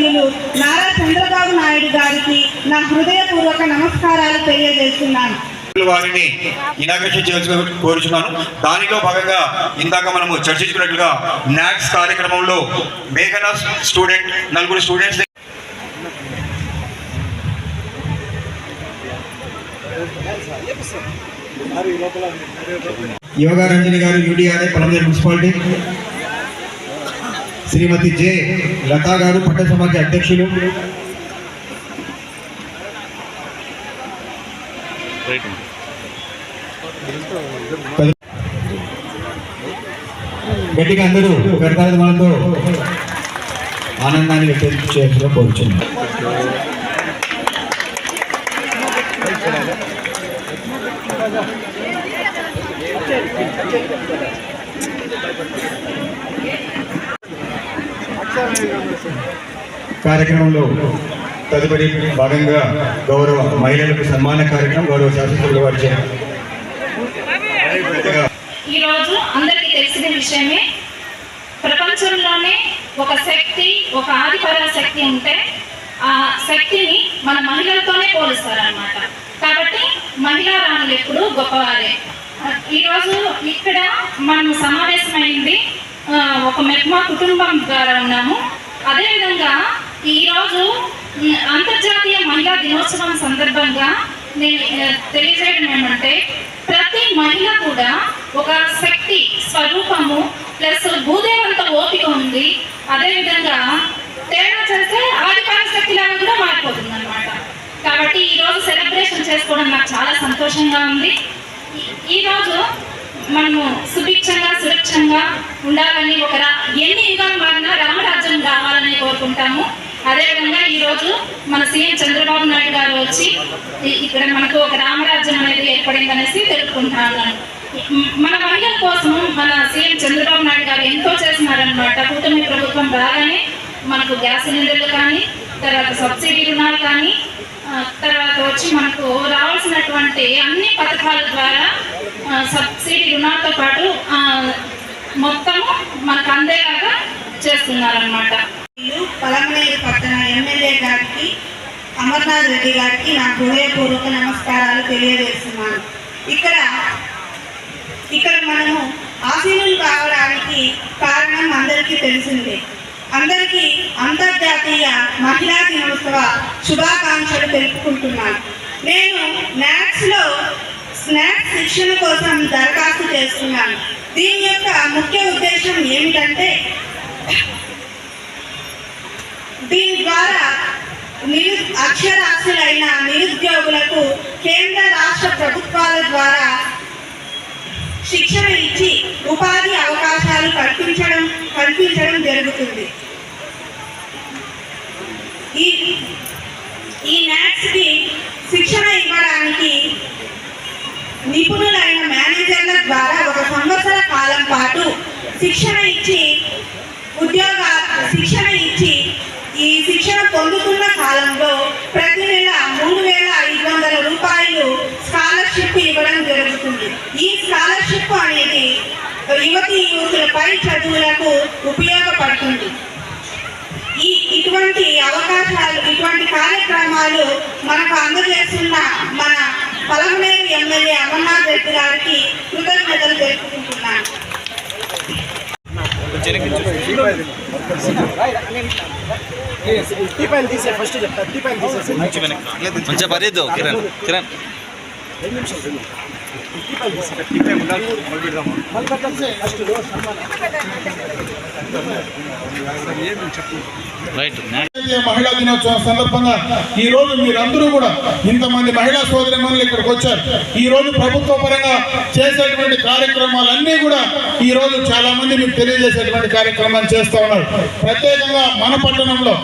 వర్యులు నారా చంద్రబాబు నాయుడు గారికి నా హృదయపూర్వక నమస్కారాలు తెలియజేస్తున్నాను. వారిని ఇనాగ్రేషన్ చేయాల్సి కోరుచున్నాను. దానిలో భాగంగా ఇందాక మనము చర్చించుకున్నట్లుగా నాక్స్ కార్యక్రమంలో మేఘన స్టూడెంట్ నలుగురు students Yoga Ranjani garu UDRI Palamaner municipality. Shrimati J. Latha garu పట్టణ సమాజ అధ్యక్షులు. గట్టిగా అందరూ పెడతారు మనతో ఆనందాన్ని వ్యక్తం చేయాల్సిన కోరుచున్నాం. కార్యక్రమంలో తదుపరి భాగంగా గౌరవ మహిళలకు సన్మాన కార్యక్రమం గౌరవ శాసనసభ్యుల వారు ఈరోజు అందరికీ తెలిసిన విషయమే ప్రపంచంలోనే ఒక శక్తి ఒక ఆదిపర శక్తి ఉంటే ఆ శక్తిని మన మహిళలతోనే పోలుస్తారనమాట కాబట్టి మహిళా రాణులు ఎప్పుడు గొప్పవారే. ఈరోజు ఇక్కడ మనం సమావేశమైంది ఒక మెప్మా కుటుంబం ద్వారా ఉన్నాము. అదేవిధంగా ఈరోజు అంతర్జాతీయ మహిళా దినోత్సవం సందర్భంగా నేను తెలియజేయడం ఏమంటే ప్రతి మహిళ కూడా ఒక శక్తి స్వరూపము ప్లస్ భూదేవంత ఓపిక ఉంది. అదేవిధంగా తేడా చేస్తే ఆదిపాల శక్తి లాగా కూడా మారిపోతుంది అనమాట కాబట్టి ఈరోజు సెలబ్రేషన్ చేసుకోవడం నాకు చాలా సంతోషంగా ఉంది. ఈరోజు ఈ రోజు మనము సుభిక్షంగా సురక్షంగా ఉండాలని ఒక రా- ఎన్ని యుగాలు మారినా రామరాజ్యం రావాలని కోరుకుంటాము. అదేవిధంగా ఈరోజు మన సీఎం చంద్రబాబు నాయుడు గారు వచ్చి ఇక్కడ మనకు ఒక రామరాజ్యం అనేది ఏర్పడింది అనేసి తెలుపుకుంటాను మన మహిళల కోసం మన సీఎం చంద్రబాబు నాయుడు గారు ఎంతో చేస్తున్నారనమాట కూటమి ప్రభుత్వం రాగానే మనకు గ్యాస్ సిలిండర్లు కానీ తర్వాత సబ్సిడీ రుణాలు కానీ తర్వాత వచ్చి మనకు రావాల్సినటువంటి అన్ని పథకాల ద్వారా సబ్సిడీ రుణాలతో పాటు మొత్తము మనకు అందేలాగా చేస్తున్నారనమాట ఇల్లు పక్కన ఎమ్మెల్యే గారికి అమర్నాథ్ రెడ్డి గారికి నా హృదయపూర్వక నమస్కారాలు తెలియజేస్తున్నాను. ఇక్కడ ఇక్కడ మనము ఆశీనులు కావడానికి కారణం అందరికీ తెలిసిందే. అందరికీ అంతర్జాతీయ మహిళా దినోత్సవ శుభాకాంక్షలు తెలుపుకుంటున్నాను. నేను మ్యాథ్స్లో స్నాక్స్ శిక్షణ కోసం దరఖాస్తు చేస్తున్నాను. దీని యొక్క ముఖ్య ఉద్దేశం ఏమిటంటే దీని ద్వారా నిరు అక్షరాస్యులైన నిరుద్యోగులకు కేంద్ర రాష్ట్ర ప్రభుత్వాల ద్వారా శిక్షణ ఇచ్చి ఉపాధి అవకాశాలు కల్పించడం కల్పించడం జరుగుతుంది. ఈ ఈ కి శిక్షణ ఇవ్వడానికి నిపుణులైన మేనేజర్ల ద్వారా ఒక సంవత్సర కాలం పాటు శిక్షణ ఇచ్చి ఉద్యోగ శిక్షణ ఇచ్చి ఈ శిక్షణ పొందుతున్న కాలంలో ప్రతి నెల మూడు వేల ఐదు వందల రూపాయలు స్కాలర్షిప్ ఇవ్వడం జరుగుతుంది. ఈ స్కాలర్షిప్ అనేది యువతి యువతులపై చదువులకు ఉపయోగపడుతుంది. ఈ ఇటువంటి అవకాశాలు ఇటువంటి కార్యక్రమాలు మనకు అందజేస్తున్న మన పలమనేరు ఎమ్మెల్యే అమర్నాథ్ రెడ్డి గారికి కృతజ్ఞతలు తెలుపుకుంటున్నాను. మంచిగా పరిద్దు కిరణ్ కిరణ్. రైట్ మహిళా దినోత్సవం సందర్భంగా ఈ రోజు మీరందరూ కూడా ఇంతమంది మహిళా సోదరి మనులు ఇక్కడికి వచ్చారు. ఈ రోజు ప్రభుత్వ పరంగా చేసేటువంటి కార్యక్రమాలన్నీ కూడా ఈ రోజు చాలా మంది మీకు తెలియజేసేటువంటి కార్యక్రమాలు చేస్తూ ఉన్నారు. ప్రత్యేకంగా మన పట్టణంలో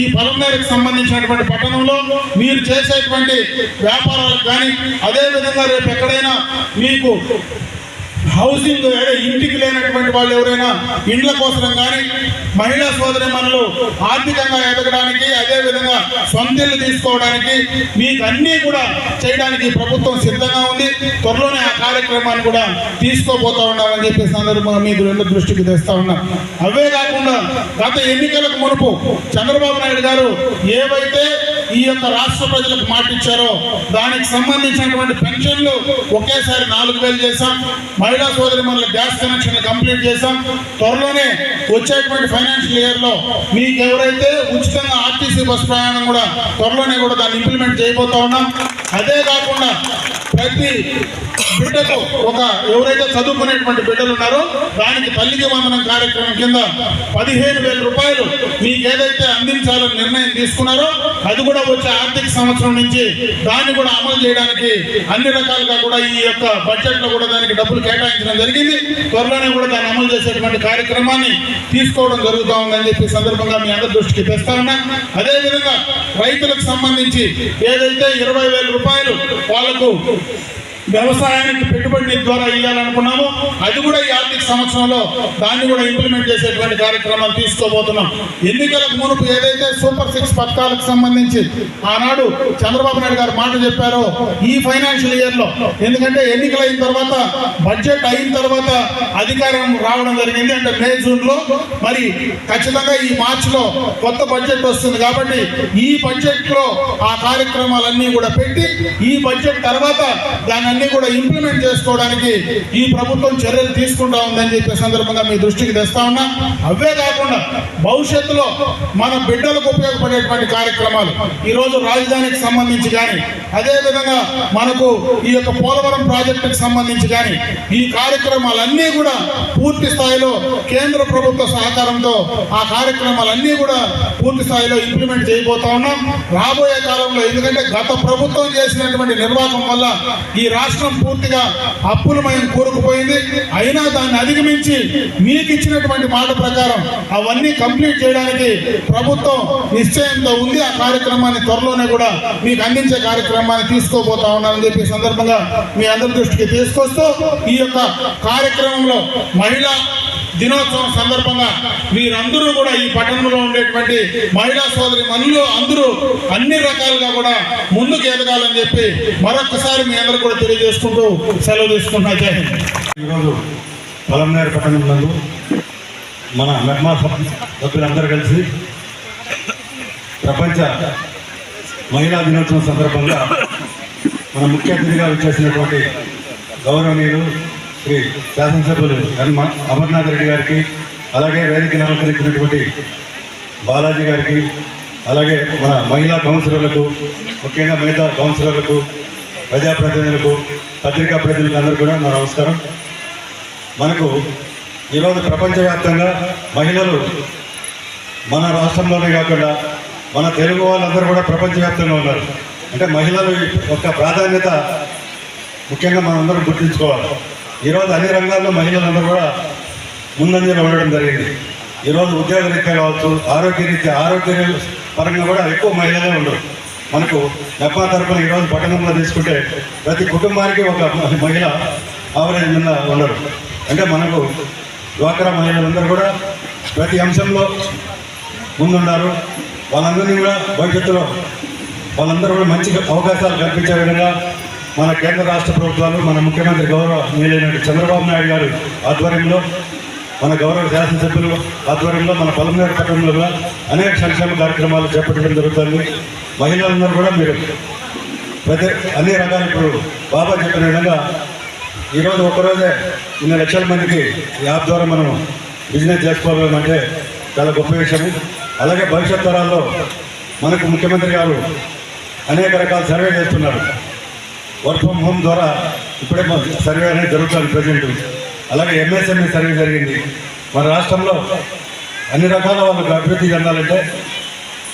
ఈ పలంనేరుకు సంబంధించినటువంటి పట్టణంలో మీరు చేసేటువంటి వ్యాపారాలకు కానీ అదే విధంగా రేపు ఎక్కడైనా మీకు హౌసింగ్ ఇంటికి లేనటువంటి వాళ్ళు ఎవరైనా ఇండ్ల కోసం కానీ మహిళా సోదరి మనలు ఆర్థికంగా ఎదగడానికి అదేవిధంగా సొంత ఇల్లు తీసుకోవడానికి మీకు అన్నీ కూడా చేయడానికి ప్రభుత్వం సిద్ధంగా ఉంది. త్వరలోనే ఆ కార్యక్రమాన్ని కూడా తీసుకోబోతా ఉన్నామని చెప్పి సందర్భంగా మీకు రెండు దృష్టికి తెస్తా ఉన్నాం. అవే కాకుండా గత ఎన్నికలకు మునుపు చంద్రబాబు నాయుడు గారు ఏవైతే ఈ యొక్క రాష్ట్ర ప్రజలకు మాటిచ్చారో దానికి సంబంధించినటువంటి పెన్షన్లు ఒకేసారి నాలుగు వేలు చేశాం. మహిళా సోదరి మనల గ్యాస్ కనెక్షన్ కంప్లీట్ చేశాం. త్వరలోనే వచ్చేటువంటి ఫైనాన్షియల్ ఇయర్లో మీకు ఎవరైతే ఉచితంగా ఆర్టీసీ బస్ ప్రయాణం కూడా త్వరలోనే కూడా దాన్ని ఇంప్లిమెంట్ చేయబోతా ఉన్నాం. అదే కాకుండా ప్రతి బిడ్డకు ఒక ఎవరైతే చదువుకునేటువంటి బిడ్డలు ఉన్నారో దానికి తల్లికి వందనం కార్యక్రమం కింద పదిహేను వేల రూపాయలు మీకు ఏదైతే అందించాలని నిర్ణయం తీసుకున్నారో అది కూడా వచ్చే ఆర్థిక సంవత్సరం నుంచి దాన్ని కూడా అమలు చేయడానికి అన్ని రకాలుగా కూడా ఈ యొక్క బడ్జెట్లో కూడా దానికి డబ్బులు కేటాయించడం జరిగింది. త్వరలోనే కూడా దాన్ని అమలు చేసేటువంటి కార్యక్రమాన్ని తీసుకోవడం జరుగుతూ ఉందని చెప్పి సందర్భంగా మీ అందరి దృష్టికి తెస్తా ఉన్నా. అదేవిధంగా రైతులకు సంబంధించి ఏదైతే ఇరవై వేల రూపాయలు వాళ్ళకు వ్యవసాయానికి పెట్టుబడి ద్వారా ఇవ్వాలనుకున్నాము అది కూడా ఈ ఆర్థిక సంవత్సరంలో దాన్ని కూడా ఇంప్లిమెంట్ చేసేటువంటి కార్యక్రమాలు తీసుకోబోతున్నాం. ఎన్నికలకు మునుపు ఏదైతే సూపర్ సిక్స్ పథకాలకు సంబంధించి ఆనాడు చంద్రబాబు నాయుడు గారు మాట చెప్పారో ఈ ఫైనాన్షియల్ ఇయర్లో ఎందుకంటే ఎన్నికలు అయిన తర్వాత బడ్జెట్ అయిన తర్వాత అధికారం రావడం జరిగింది. అంటే మే జూన్లో మరి ఖచ్చితంగా ఈ మార్చిలో కొత్త బడ్జెట్ వస్తుంది కాబట్టి ఈ బడ్జెట్లో ఆ కార్యక్రమాలన్నీ కూడా పెట్టి ఈ బడ్జెట్ తర్వాత దాని అన్ని కూడా ఇంప్లిమెంట్ చేసుకోవడానికి ఈ ప్రభుత్వం చర్యలు తీసుకుంటా ఉందని చెప్పే సందర్భంగా మీ దృష్టికి తెస్తా ఉన్నా. అవే కాకుండా భవిష్యత్తులో మన బిడ్డలకు ఉపయోగపడేటువంటి కార్యక్రమాలు ఈరోజు రాజధానికి సంబంధించి కానీ అదేవిధంగా మనకు ఈ యొక్క పోలవరం ప్రాజెక్టుకు సంబంధించి కానీ ఈ కార్యక్రమాలన్నీ కూడా పూర్తి స్థాయిలో కేంద్ర ప్రభుత్వ సహకారంతో ఆ కార్యక్రమాలన్నీ కూడా పూర్తి స్థాయిలో ఇంప్లిమెంట్ చేయబోతా ఉన్నాం. రాబోయే కాలంలో ఎందుకంటే గత ప్రభుత్వం చేసినటువంటి నిర్వాహకం వల్ల ఈ రాష్ట్ర పూర్తిగా అప్పులమయం కోరుకుపోయింది. అయినా దాన్ని అధిగమించి మీకు ఇచ్చినటువంటి మాట ప్రకారం అవన్నీ కంప్లీట్ చేయడానికి ప్రభుత్వం నిశ్చయంతో ఉంది. ఆ కార్యక్రమాన్ని త్వరలోనే కూడా మీకు అందించే కార్యక్రమాన్ని తీసుకోబోతా ఉన్నానని చెప్పి సందర్భంగా మీ అందరి దృష్టికి తీసుకొస్తూ ఈ యొక్క కార్యక్రమంలో మహిళా దినోత్సవం సందర్భంగా మీరందరూ కూడా ఈ పట్టణంలో ఉండేటువంటి మహిళా సోదరి మనులు అందరూ అన్ని రకాలుగా కూడా ముందుకు ఎదగాలని చెప్పి మరొకసారి మీ అందరూ కూడా తెలియజేసుకుంటూ సెలవు తీసుకుంటున్నా. జై ఈరోజు పలంనేరు పట్టణం నందు మన మెహ్మా సభ్యులందరూ కలిసి ప్రపంచ మహిళా దినోత్సవం సందర్భంగా మన ముఖ్య అతిథిగా వచ్చేసినటువంటి గౌరవనీయులు శ్రీ శాసనసభ్యులు ఎన్ అమర్నాథ్ రెడ్డి గారికి అలాగే వేదిక నమస్కరించినటువంటి బాలాజీ గారికి అలాగే మన మహిళా కౌన్సిలర్లకు ముఖ్యంగా మిగతా కౌన్సిలర్లకు ప్రజాప్రతినిధులకు పత్రికా ప్రతినిధులకు అందరూ కూడా నా నమస్కారం. మనకు ఈరోజు ప్రపంచవ్యాప్తంగా మహిళలు మన రాష్ట్రంలోనే కాకుండా మన తెలుగు వాళ్ళందరూ కూడా ప్రపంచవ్యాప్తంగా ఉన్నారు. అంటే మహిళలు యొక్క ప్రాధాన్యత ముఖ్యంగా మనందరం గుర్తుంచుకోవాలి. ఈరోజు అన్ని రంగాల్లో మహిళలందరూ కూడా ముందంజలో ఉండడం జరిగింది. ఈరోజు ఉద్యోగ రీత్యా కావచ్చు ఆరోగ్య రీత్యా ఆరోగ్య పరంగా కూడా ఎక్కువ మహిళలే ఉండరు. మనకు నెప్పా తరపున ఈరోజు పట్టణంలో తీసుకుంటే ప్రతి కుటుంబానికి ఒక మహిళ ఆవరేజ్ మీద ఉండరు. అంటే మనకు డ్వాక్రా మహిళలందరూ కూడా ప్రతి అంశంలో ముందున్నారు వాళ్ళందరినీ కూడా భవిష్యత్తులో వాళ్ళందరూ కూడా మంచి అవకాశాలు కల్పించే విధంగా మన కేంద్ర రాష్ట్ర ప్రభుత్వాలు మన ముఖ్యమంత్రి గౌరవ నీలైన చంద్రబాబు నాయుడు గారు ఆధ్వర్యంలో మన గౌరవ శాసనసభ్యులు ఆధ్వర్యంలో మన పలమనేరు పట్టణంలో కూడా అనేక సంక్షేమ కార్యక్రమాలు చేపట్టడం జరుగుతుంది. మహిళలందరూ కూడా మీరు ప్రతి అన్ని రకాల ఇప్పుడు బాబా చెప్పిన విధంగా ఈరోజు ఒకరోజే ఇన్ని లక్షల మందికి యాప్ ద్వారా మనం బిజినెస్ చేసుకోవడం అంటే చాలా గొప్ప విషయం అలాగే భవిష్యత్ తరాల్లో మనకు ముఖ్యమంత్రి గారు అనేక రకాల సర్వే చేస్తున్నారు. వర్క్ ఫ్రమ్ హోమ్ ద్వారా ఇప్పుడే మా సర్వే అనేది జరుగుతుంది ప్రజెంట్. అలాగే ఎంఎస్ఎంఈ సర్వే జరిగింది. మన రాష్ట్రంలో అన్ని రకాల వాళ్ళకు అభివృద్ధి చెందాలంటే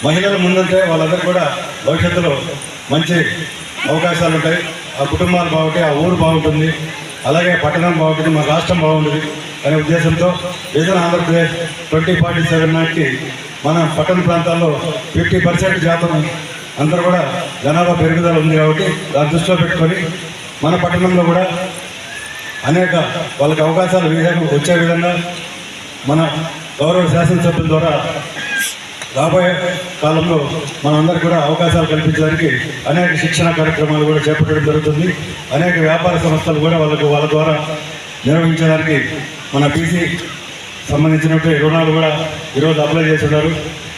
మహిళలు ముందుంటే వాళ్ళందరూ కూడా భవిష్యత్తులో మంచి అవకాశాలు ఉంటాయి. ఆ కుటుంబాలు బాగుంటాయి ఆ ఊరు బాగుంటుంది. అలాగే పట్టణం బాగుంటుంది మన రాష్ట్రం బాగుంటుంది అనే ఉద్దేశంతో vision Andhra Pradesh twenty forty seven నాటికి మన పట్టణ ప్రాంతాల్లో ఫిఫ్టీ పర్సెంట్ శాతం అందరూ కూడా జనాభా పెరుగుదల ఉంది కాబట్టి దాన్ని దృష్టిలో పెట్టుకొని మన పట్టణంలో కూడా అనేక వాళ్ళకి అవకాశాలు వచ్చే విధంగా మన గౌరవ శాసనసభ్యుల ద్వారా రాబోయే కాలంలో మనందరికీ కూడా అవకాశాలు కల్పించడానికి అనేక శిక్షణ కార్యక్రమాలు కూడా చేపట్టడం జరుగుతుంది. అనేక వ్యాపార సంస్థలు కూడా వాళ్ళకు వాళ్ళ ద్వారా నిర్వహించడానికి మన బీసీ సంబంధించినటువంటి రుణాలు కూడా ఈరోజు అప్లై చేస్తున్నారు.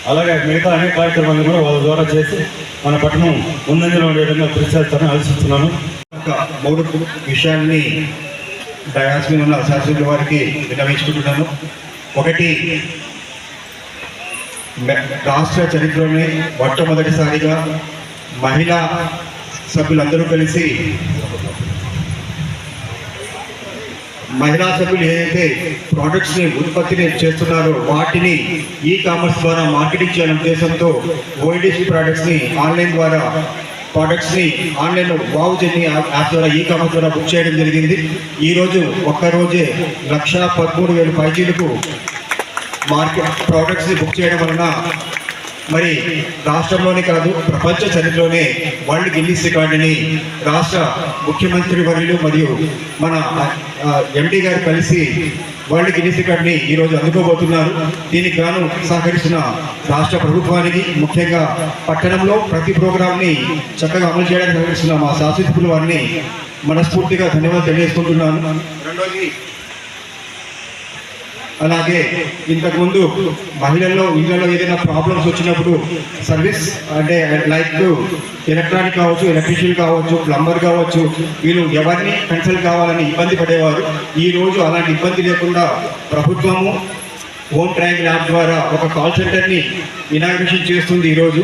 అలాగే మిగతా అనేక కార్యక్రమాలను కూడా వాళ్ళ ద్వారా చేసి మన పట్టణం ముందంజలో ఉండే విధంగా కృషి చేస్తారని ఆలోచిస్తున్నాను విషయాన్ని మూడు ఉన్న శాస్త్రుల వారికి విన్నవించుకుంటున్నాను. ఒకటి రాష్ట్ర చరిత్రలోనే మొట్టమొదటిసారిగా మహిళా సభ్యులందరూ కలిసి మహిళా సభ్యులు ఏదైతే ప్రోడక్ట్స్ని ఉత్పత్తిని చేస్తున్నారో వాటిని ఈ కామర్స్ ద్వారా మార్కెటింగ్ చేయాలనే ఉద్దేశంతో ఓఎడిసి ప్రోడక్ట్స్ని ఆన్లైన్ ద్వారా ప్రోడక్ట్స్ని ఆన్లైన్లో యాప్ ద్వారా ఈ కామర్స్ ద్వారా బుక్ చేయడం జరిగింది. ఈ రోజు ఒక్క లక్ష పదమూడు వేల పైచీలకు మార్కెట్ ప్రోడక్ట్స్ని బుక్ చేయడం వలన మరి రాష్ట్రంలోనే కాదు ప్రపంచ చరిత్రలోనే వరల్డ్ గిన్నిస్ రికార్డుని రాష్ట్ర ముఖ్యమంత్రి వర్యులు మరియు మన ఎండి గారు కలిసి వరల్డ్ గిన్నిస్ రికార్డుని ఈరోజు అందుకోబోతున్నారు. దీనికి గాను సహకరిస్తున్న రాష్ట్ర ప్రభుత్వానికి ముఖ్యంగా పట్టణంలో ప్రతి ప్రోగ్రామ్ని చక్కగా అమలు చేయడానికి సహకరిస్తున్న మా శాసనసభ్యుల వారిని మనస్ఫూర్తిగా ధన్యవాదాలు తెలియజేసుకుంటున్నాను. రెండోది అలాగే ఇంతకుముందు మహిళల్లో ఇళ్ళలో ఏదైనా ప్రాబ్లమ్స్ వచ్చినప్పుడు సర్వీస్ అంటే లైక్ ఎలక్ట్రానిక్ కావచ్చు ఎలక్ట్రీషియన్ కావచ్చు ప్లంబర్ కావచ్చు వీళ్ళు ఎవరిని కన్సల్ట్ కావాలని ఇబ్బంది పడేవారు. ఈ రోజు అలాంటి ఇబ్బంది లేకుండా ప్రభుత్వము హోమ్ ట్రాక్ యాప్ ద్వారా ఒక కాల్ సెంటర్ని ఇనాగ్రేషన్ చేస్తుంది ఈరోజు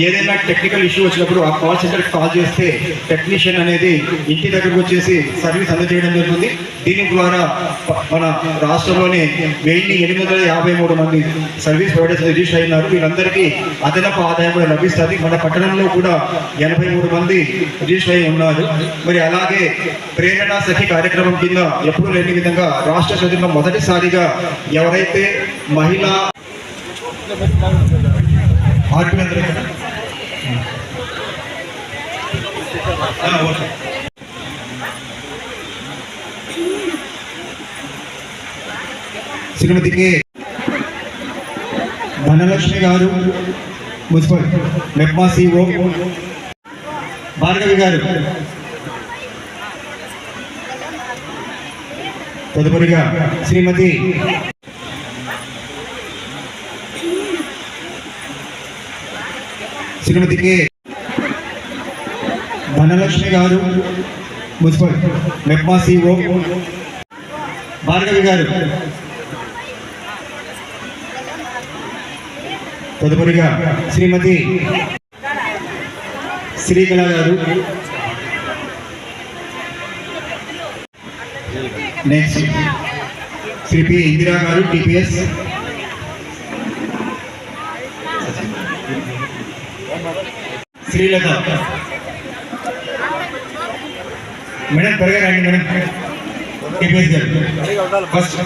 ఏదైనా టెక్నికల్ ఇష్యూ వచ్చినప్పుడు ఆ కాల్ సెంటర్కి కాల్ చేస్తే టెక్నీషియన్ అనేది ఇంటి దగ్గరకు వచ్చేసి సర్వీస్ అందజేయడం జరుగుతుంది. దీని ద్వారా మన రాష్ట్రంలోనే వెయ్యి ఎనిమిది వందల యాభై మూడు మంది సర్వీస్ ప్రొవైడర్స్ రిజిస్టర్ అయినారు. వీళ్ళందరికీ అదనపు ఆదాయం కూడా లభిస్తుంది. మన పట్టణంలో కూడా ఎనభై మూడు మంది రిజిస్టర్ అయి ఉన్నారు. మరి అలాగే ప్రేరణ సఖి కార్యక్రమం కింద ఎప్పుడూ లేని విధంగా రాష్ట్ర చదువులో మొదటిసారిగా ఎవరైతే మహిళా ఆర్పినందరూ okay. Shrimati K Dhanalakshmi garu municipal MEPMA CO Bhargavi గారు తదుపరిగా శ్రీమతి శ్రీమతి K Dhanalakshmi garu municipal MEPMA CO Bhargavi గారు తదుపరిగా శ్రీమతి శ్రీకళ గారు. నెక్స్ట్ శ్రీ పి ఇందిరా గారు టిపిఎస్. శ్రీలత మేడం త్వరగా రండి madam. TPS garu first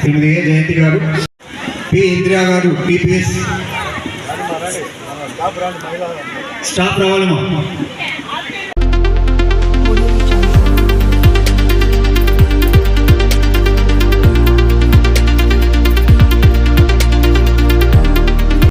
Shrimati A Jayanthi garu P Indira గారు పిపిఎస్ స్టాఫ్ రావాలమ్మా.